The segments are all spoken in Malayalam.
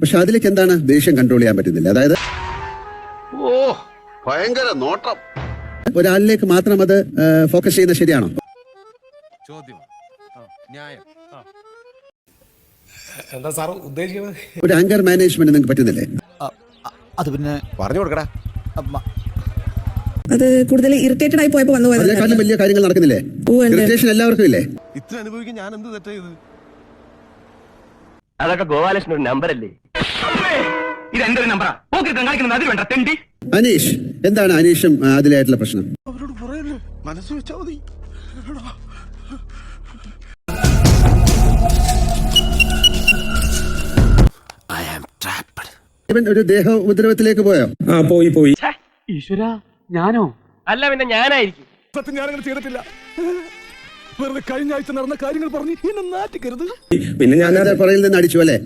പക്ഷെ അതിലേക്ക് എന്താണ് ദേഷ്യം കൺട്രോൾ ചെയ്യാൻ പറ്റുന്നില്ല. അതായത് ഓ ഭയങ്കര നോട്ടം. ഒരാളിലേക്ക് മാത്രം അത് ഫോക്കസ് ചെയ്യുന്നത് ശരിയാണോ? ചോദ്യം. എന്താ സാർ ഉദ്ദേശിക്കുന്നത്? ഒരു ആങ്കർ മാനേജ്മെന്റ് നിങ്ങൾക്ക് പറ്റുന്നില്ലേ? അത് പിന്നെ പറഞ്ഞു കൊടുക്കടാ. അത് കൂടുതൽ ഇറിറ്റേറ്റഡ് ആയി പോയപ്പോ വന്നു വലിയ കാര്യങ്ങൾ നടക്കുന്നില്ലേ. ഇറിറ്റേഷൻ എല്ലാവർക്കും ഇല്ലേ? ഇത്ര അനുഭവിക്കാൻ ഞാൻ എന്ത് തെറ്റ് ചെയ്ത് അതൊക്കെ ഗോപാലകൃഷ്ണൻ ഒരു നമ്പർ അല്ലേ? ഇത് എന്റെ ഒരു നമ്പറാ. പോക്കിരുത്തം കാണിക്കുന്നത് അതിൽ വേണ്ട തെണ്ടി. അനീഷ് എന്താണ് അനീഷും അതിലായിട്ടുള്ള പ്രശ്നം? അവരോട് പറയല്ലേ മനസ്സ് വെച്ചാ മതി. ഇവൻ ഒരു ദേഹ ഉപദ്രവത്തിലേക്ക് പോയോ? ആ പോയി പോയി. ഈശ്വര ഞാനോ? അല്ല പിന്നെ ഞാനായിരിക്കും. സത്യം ഞാനങ്ങനെ ചെയ്തിട്ടില്ല. വെറുതെ കഴിഞ്ഞ ആഴ്ച നടന്ന കാര്യങ്ങൾ പറഞ്ഞ് എന്നെ നാറ്റിക്കരുത്. പിന്നെ ഞാൻ അല്ലാതെ പറയിൽ നിന്ന് അടിച്ചു അല്ലേ?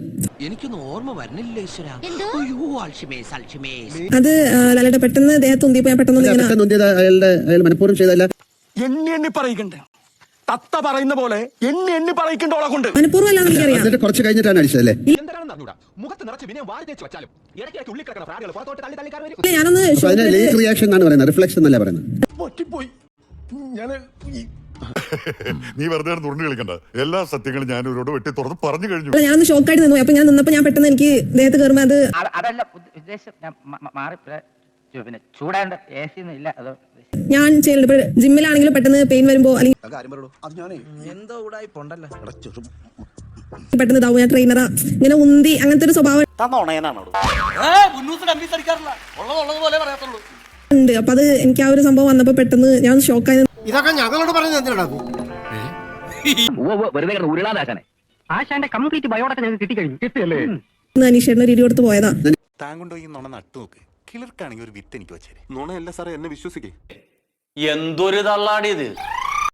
എനിക്കൊന്നും ഓർമ്മ വരുന്നില്ല ഈശ്വര. അയ്യോ അൽഷിമേസ് അൽഷിമേസ് അത് ലാലേട്ട പെട്ടെന്ന് ദേഹത്ത് ഉന്തിയപ്പോ ഞാൻ പെട്ടെന്ന് ഇങ്ങനെ പെട്ടെന്ന് ഉന്തിയത് അയാളുടെ അയാൾ മനഃപൂർവം ചെയ്തല്ല എണ്ണി എണ്ണി പറയിക്കണ്ടേ? തത്ത പറയുന്ന പോലെ എണ്ണി എണ്ണി പറയിക്കണ്ട ഓളെ കൊണ്ട്. മനഃപൂർവം അല്ലാന്ന് എനിക്കറിയാം. എന്നിട്ട് കുറച്ച് കഴിഞ്ഞിട്ടാണ് അടിച്ചതല്ലേ മുഖത്ത് നിറച്ച് പിന്നെ വാരി തേച്ച് വെച്ചാലും ഇടയ്ക്കിടയ്ക്ക് ഉള്ളിൽ കിടക്കുന്ന പ്രാണികൾ പുറത്തോട്ട് തള്ളി വരും ഇല്ല, ഞാനൊന്ന് അതിനെ ലേക്ക് റിയാക്ഷൻ എന്നാണ് പറയുന്നത്. റിഫ്ലക്ഷൻ എന്നല്ല പറയുന്നത്? പറ്റിപ്പോയി ഞാൻ നീ വെറുതെ തുറന്നു കളിക്കണ്ട. എല്ലാ സത്യങ്ങളും ഞാൻ ഇവരോട് വെട്ടി തുറന്ന് പറഞ്ഞു കഴിഞ്ഞു. ഞാൻ ഞാനൊന്ന് ഷോക്കായിട്ട് നിന്നു. അപ്പൊ ഞാൻ നിന്നപ്പോ ഞാൻ പെട്ടെന്ന് എനിക്ക് ദേഹത്ത് കയറുമ്പോ അത് അതല്ല ഉദ്ദ- ഉദ്ദേശം ഞാൻ മ- മാറി. പിന്നെ ചൂടാണ്ട് എ സി ഒന്നും ഇല്ല. അതോ ഞാൻ ചെയ്യുന്നുണ്ട് ഇപ്പൊ ജിമ്മിലാണെങ്കിലും പെട്ടെന്ന് പെയിൻ വരുമ്പോ അല്ലെങ്കിൽ കാര്യം പറയൂ. അത് ഞാനേ എന്തോ ഉടായി പോണ്ടല്ലോ? പെട്ടെന്ന് ഇതാവും. ഞാൻ ട്രെയിനറാ ഇങ്ങനെ ഉന്തി അങ്ങനത്തെ ഒരു സ്വഭാവം ഉണ്ട്. അപ്പൊ അത് എനിക്ക് ആ ഒരു സംഭവം വന്നപ്പോ പെട്ടെന്ന് ഞാൻ ഷോക്കായി ഇതൊക്കെ ഞങ്ങളോട് പറഞ്ഞത് എന്തിനാ വെറുതെ ആശാന്റെ കംപ്ലീറ്റ് ബയോഡാറ്റ ഞങ്ങൾക്ക് കിട്ടിക്കഴിഞ്ഞു. കിട്ടിയല്ലേ? നിന്ന് അനീഷേട്ടന് ഒരു ഇടി കൊടുത്ത് പോയതാ? താൻ കൊണ്ടുപോയി നുണ നട്ടു നോക്ക്. കിളിർക്കാണെങ്കിൽ ഒരു വിത്ത് എനിക്ക് വെച്ചേരെ. നുണയല്ല സാറേ എന്നെ വിശ്വസിക്കേ. എന്തൊരു തള്ളാടിയത്